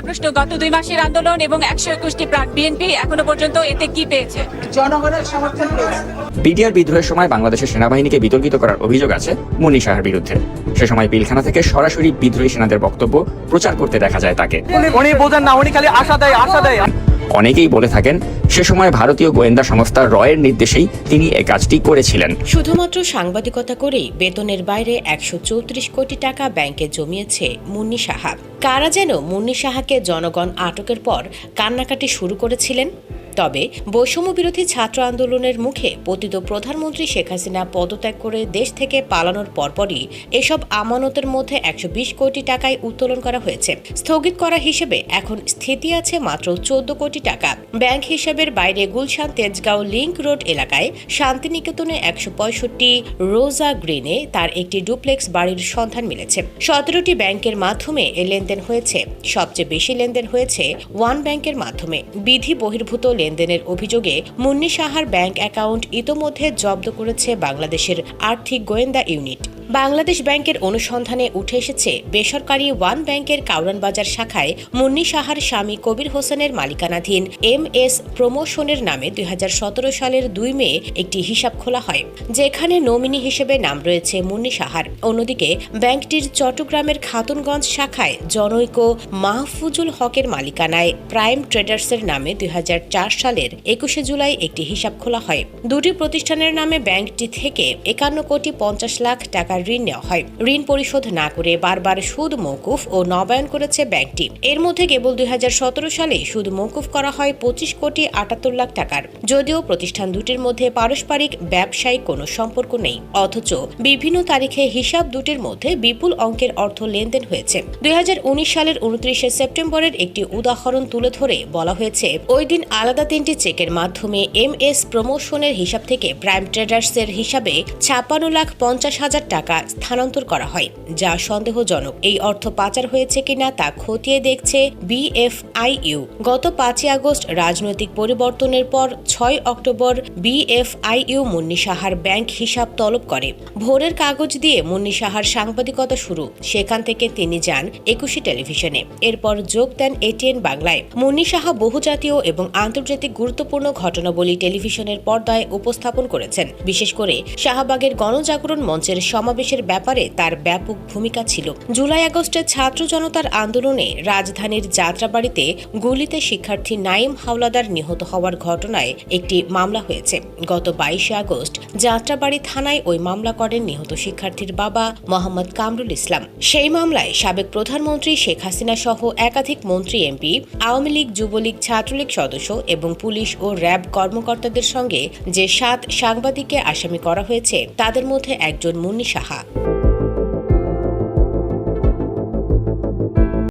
একটা প্রশ্ন গত দুই মাসের আন্দোলন এবং একশো একুশটি প্রাক বিএনপি এখনও পর্যন্ত এতে কি পেয়েছে? জনগণের সমর্থন পেয়েছে। বিডিআর বিদ্রোহের সময় বাংলাদেশের সেনাবাহিনীকে বিতর্কিত করার অভিযোগ আছে মুন্নি সাহার বিরুদ্ধে। সে সময় পিলখানা থেকে সরাসরি বিদ্রোহী সেনাদের বক্তব্য প্রচার করতে দেখা যায় তাকে। উনি বোঝেন না উনি খালি আশা দেয় আশা দেয়। অনেকেই বলে থাকেন, সে সময় ভারতীয় গোয়েন্দা সংস্থা রয়ের নির্দেশেই তিনি এ কাজটি করেছিলেন। শুধুমাত্র সাংবাদিকতা করেই বেতনের বাইরে একশো চৌত্রিশ কোটি টাকা ব্যাংকে জমিয়েছে মুন্নি সাহা। কারা যেন মুন্নি সাহাকে জনগণ আটকের পর কান্নাকাটি শুরু করেছিলেন? তবে বৈষম্য বিরোধী ছাত্র আন্দোলনের মুখে পতিত প্রধানমন্ত্রী শেখ হাসিনা পদত্যাগ করে দেশ থেকে পালানোর পরপরই এসব আমানতের মধ্যে একশো বিশ কোটি টাকায় উত্তোলন করা হয়েছে। স্থগিত করা হিসেবে এখন স্থিতি আছে মাত্র চোদ্দ কোটি টাকা। ব্যাংক হিসাবের বাইরে গুলশান, তেজগাঁও লিংক রোড এলাকায় শান্তিনিকেতনে একশো পঁয়ষট্টি রোজা গ্রিনে তার একটি ডুপ্লেক্স বাড়ির সন্ধান মিলেছে। সতেরোটি ব্যাংকের মাধ্যমে এ লেনদেন হয়েছে। সবচেয়ে বেশি লেনদেন হয়েছে ওয়ান ব্যাংকের মাধ্যমে। বিধি বহির্ভূত লেনদেনের অভিযোগে মুন্নি সাহার ব্যাংক অ্যাকাউন্ট ইতোমধ্যে জব্দ করেছে বাংলাদেশের আর্থিক গোয়েন্দা ইউনিট। বাংলাদেশ ব্যাংকের অনুসন্ধানে উঠে এসেছে, বেসরকারি ওয়ান ব্যাংকের কাউরান বাজার শাখায় মুন্নি সাহার স্বামী কবির হোসেনের মালিকানাধীন এম এস প্রমোশনের নামে দু হাজার সতেরো সালের দুই মে একটি হিসাব খোলা হয়, যেখানে নমিনি হিসেবে নাম রয়েছে মুন্নি সাহার। অন্যদিকে, ব্যাংকটির চট্টগ্রামের খাতুনগঞ্জ শাখায় জনৈক মাহফুজুল হকের মালিকানায় প্রাইম ট্রেডার্সের নামে দুই হাজার চার সালের একুশে জুলাই একটি হিসাব খোলা হয়। দুটি প্রতিষ্ঠানের নামে ব্যাংকটি থেকে একান্ন কোটি পঞ্চাশ লাখ টাকার ঋণ নেওয়া হয়। ঋণ পরিশোধ না করে বারবার সুদ মৌকুফ ও নবায়ন করেছে ব্যাংকটি। এর মধ্যে কেবল দুই হাজার সতেরো সালে সুদ মৌকুফ করা হয় পঁচিশ কোটি আটাত্তর লাখ টাকার। যদিও প্রতিষ্ঠান দুটির মধ্যে পারস্পরিক ব্যবসায়িক কোনো সম্পর্ক নেই। অথচ বিভিন্ন তারিখে হিসাব দুটির মধ্যে বিপুল অঙ্কের অর্থ লেনদেন হয়েছে। দুই হাজার উনিশ সালের উনত্রিশে সেপ্টেম্বরের একটি উদাহরণ তুলে ধরে বলা হয়েছে, ওই দিন আলাদা তিনটি চেকের মাধ্যমে এম এস প্রমোশনের হিসাব থেকে প্রাইম ট্রেডার্সের হিসাবে ছাপ্পান্ন লাখ পঞ্চাশ হাজার টাকা স্থানান্তর করা হয়, যা সন্দেহজনক। এই অর্থ পাচার হয়েছে কিনা তা খতিয়ে দেখছে বিএফআইইউ। গত পাঁচই আগস্ট রাজনৈতিক পরিবর্তনের পর ছয় অক্টোবর বিএফআইইউ মুন্নি সাহার ব্যাংক হিসাব তলব করে। ভোরের কাগজ দিয়ে মুন্নি সাহার সাংবাদিকতা শুরু। সেখান থেকে তিনি যান একুশে টেলিভিশনে। এরপর যোগ দেন এটিএন বাংলায়। মুন্নি সাহা বহুজাতীয় এবং আন্তর্জাতিক গুরুত্বপূর্ণ ঘটনাবলী টেলিভিশনের পর্দায় উপস্থাপন করেছেন। বিশেষ করে শাহবাগের গণজাগরণ মঞ্চের সমাবেশের ব্যাপারে তার ব্যাপক ভূমিকা ছিল। জুলাই আগস্টে ছাত্র জনতার আন্দোলনে রাজধানীর যাত্রাবাড়িতে গুলিতে শিক্ষার্থী নাইম হাওলাদার নিহত হওয়ার ঘটনায় একটি মামলা হয়েছে। গত বাইশে আগস্ট যাত্রাবাড়ি থানায় ওই মামলা করেন নিহত শিক্ষার্থীর বাবা মোহাম্মদ কামরুল ইসলাম। সেই মামলায় সাবেক প্রধানমন্ত্রী শেখ হাসিনা সহ একাধিক মন্ত্রী, এমপি, আওয়ামী লীগ যুবলীগ ছাত্রলীগ সদস্য এবং পুলিশ ও র্যাব কর্মকর্তাদের সঙ্গে যে সাত সাংবাদিককে আসামি করা হয়েছে, তাদের মধ্যে একজন อค่ะ